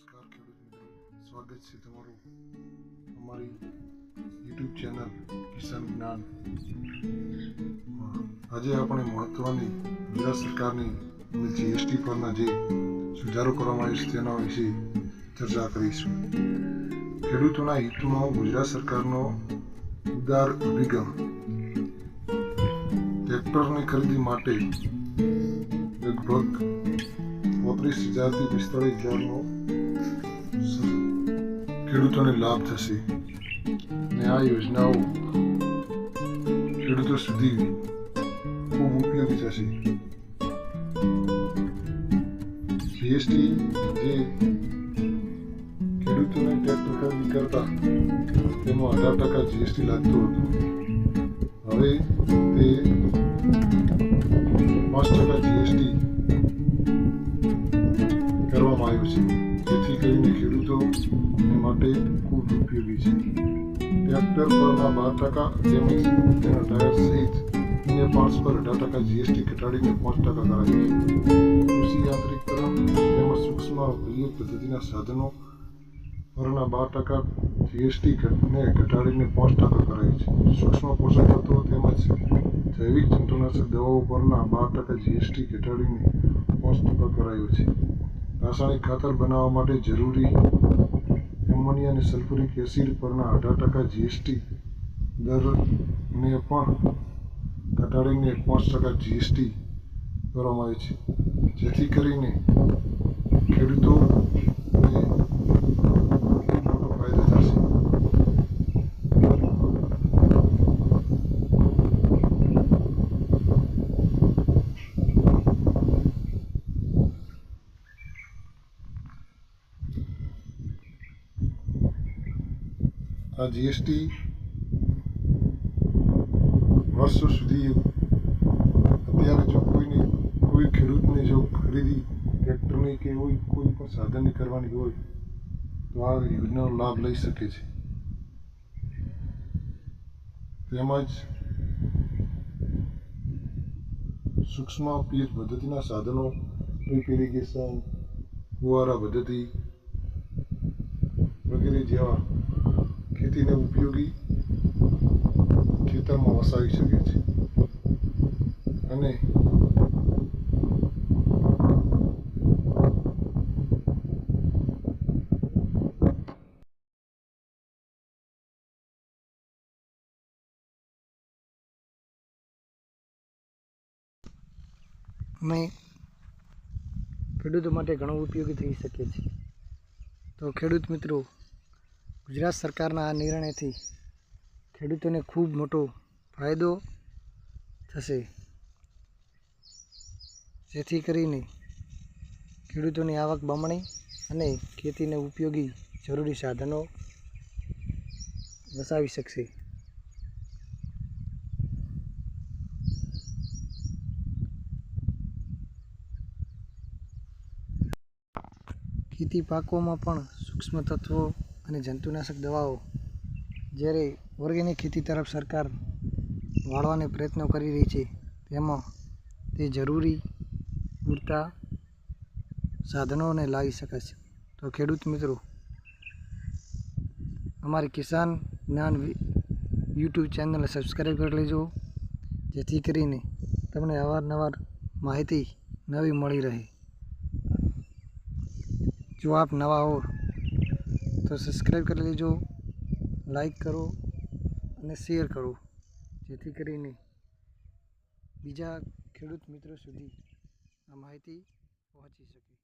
નમસ્કાર ખેડૂત મિત્રો સ્વાગત છે તમારું અમારી યુટ્યુબ ચેનલ કિસાન જ્ઞાન. આજે આપણે મહત્વની ગુજરાત સરકારની જીએસટી પરના જે સુધારો કરવામાં આવ્યો છે તેના વિશે ચર્ચા કરીશું. ખેડૂતોના હિતમાં ગુજરાત સરકારનો ઉદાર અભિગમ ટ્રેક્ટરની ખરીદી માટે લગભગ ચોત્રીસ હજારથી પિસ્તાળીસ હજારનો ખેડૂતોને લાભ થશે. અને આ યોજનાઓ ખેડૂતો સુધી ખૂબ ઉપયોગી થશે. જીએસટી જે ખેડૂતોને ટેક્સ ખરીદી કરતા તેમાં અઢાર ટકા જીએસટી લાગતું હતું. હવે તે પાંચ ટકા જીએસટી કરવામાં આવ્યું છે. જેથી કરીને ખેડૂતો માટે ખૂબ ઉપયોગી છે. ટ્રેક્ટર પરના બાર ટકા જમીન તેના ટાયર સહિત અન્ય પાર્ટ્સ પર અઢાર ટકા જીએસટી ઘટાડીને પાંચ ટકા કરાયું છે. કૃષિ યાંત્રિકરણ તેમજ સૂક્ષ્મ ઉદ્યોગ પદ્ધતિના સાધનો પરના બાર ટકા જીએસટી ને ઘટાડીને પાંચ ટકા કરાયું છે. સૂક્ષ્મ પોષક તત્વો તેમજ જૈવિક જંતુનાશક દવાઓ પરના બાર ટકા જીએસટી ઘટાડીને પાંચ ટકા કરાયો છે. રાસાયણિક ખાતર બનાવવા માટે જરૂરી એમોનિયા અને સલ્ફ્યુરિક એસિડ પરના અઢાર ટકા જીએસટી દરને પણ ઘટાડીને પાંચ ટકા જીએસટી કરવામાં આવે છે. જેથી કરીને ખેડૂતો મોટો ફાયદો થશે આ જીએસટી વર્ષો સુધી અત્યારે જો કોઈને કોઈ ખેડૂતને જો ખરીદી, ટ્રેક્ટરની કે હોય કોઈ પણ સાધનની કરવાની હોય, તો આ યોજનાનો લાભ લઈ શકે છે. તેમજ સૂક્ષ્મ પીએચ પદ્ધતિના સાધનો ડ્રીપ ઇરિગેશન ફુવારા પદ્ધતિ વગેરે જેવા ખેતીને ઉપયોગી ખેતરમાં વસાવી શકે છે અને અમે ખેડૂતો માટે ઘણો ઉપયોગી થઈ શકે છે તો ખેડૂત મિત્રો ગુજરાત સરકારના આ નિર્ણયથી ખેડૂતોને ખૂબ મોટો ફાયદો થશે. જેથી કરીને ખેડૂતોની આવક બમણી અને ખેતીને ઉપયોગી જરૂરી સાધનો વસાવી શકશે. ખેતી પાકોમાં પણ સૂક્ષ્મ તત્વો અને જંતુનાશક દવાઓ જ્યારે ઓર્ગેનિક ખેતી તરફ સરકાર વાળવાને પ્રયત્નો કરી રહી છે, તેમાં તે જરૂરી પૂરતા સાધનોને લાવી શકાશે તો ખેડૂત મિત્રો, અમારી કિસાન જ્ઞાન યુટ્યુબ ચેનલને સબસ્ક્રાઈબ કરી લેજો, જેથી કરીને તમને અવારનવાર માહિતી નવી મળી રહે. જો આપ નવા હો તો સબસ્ક્રાઈબ કરી લેજો લાઈક કરો અને શેર કરો, જેથી કરીને બીજા ખેડૂત મિત્રો સુધી આ માહિતી પહોંચી શકે.